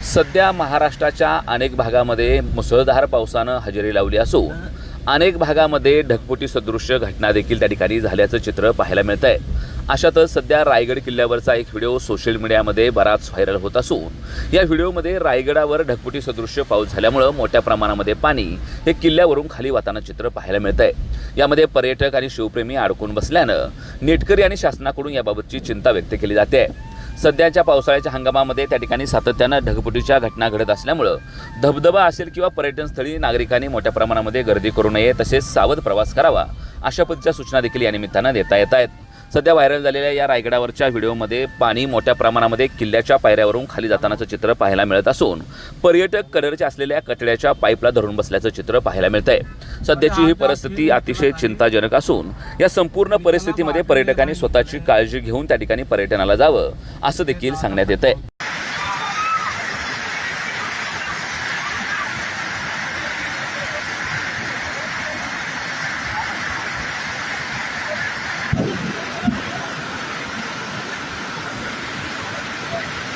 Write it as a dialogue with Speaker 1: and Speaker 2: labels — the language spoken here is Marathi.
Speaker 1: सध्या महाराष्ट्राच्या अनेक भागामध्ये मुसळधार पावसानं हजेरी लावली असून अनेक भागामध्ये ढगफुटी सदृश्य घटना देखील त्या ठिकाणी झाल्याचं चित्र पाहायला मिळत आहे अशातच सध्या रायगड किल्ल्यावरचा एक व्हिडिओ सोशल मीडियामध्ये बराच व्हायरल होत असून या व्हिडिओमध्ये रायगडावर ढगफुटी सदृश्य पाऊस झाल्यामुळं मोठ्या प्रमाणामध्ये पाणी हे किल्ल्यावरून खाली वाहताना चित्र पाहायला मिळत आहे यामध्ये पर्यटक आणि शिवप्रेमी अडकून बसल्यानं नेटकरी आणि शासनाकडून याबाबतची चिंता व्यक्त केली जाते आहे सध्याच्या पावसाळ्याच्या हंगामामध्ये त्या ठिकाणी सातत्यानं ढगफुटीच्या घटना घडत असल्यामुळं धबधबा असेल किंवा पर्यटनस्थळी नागरिकांनी मोठ्या प्रमाणामध्ये गर्दी करू नये तसेच सावध प्रवास करावा अशा पद्धतीच्या सूचना देखील या निमित्तानं देता येत आहेत. सध्या व्हायरल झालेल्या या रायगडावरच्या व्हिडिओमध्ये पाणी मोठ्या प्रमाणामध्ये किल्ल्याच्या पायऱ्यावरून खाली जातानाचं चित्र पाहायला मिळत असून पर्यटक कडेच्या असलेल्या कचड्याच्या पाईपला धरून बसल्याचं चित्र पाहायला मिळत आहे सध्याची ही परिस्थिती अतिशय चिंताजनक असून या संपूर्ण परिस्थितीमध्ये पर्यटकांनी स्वतःची काळजी घेऊन त्या ठिकाणी पर्यटनाला जावं असं देखील सांगण्यात येत आहे Thank you.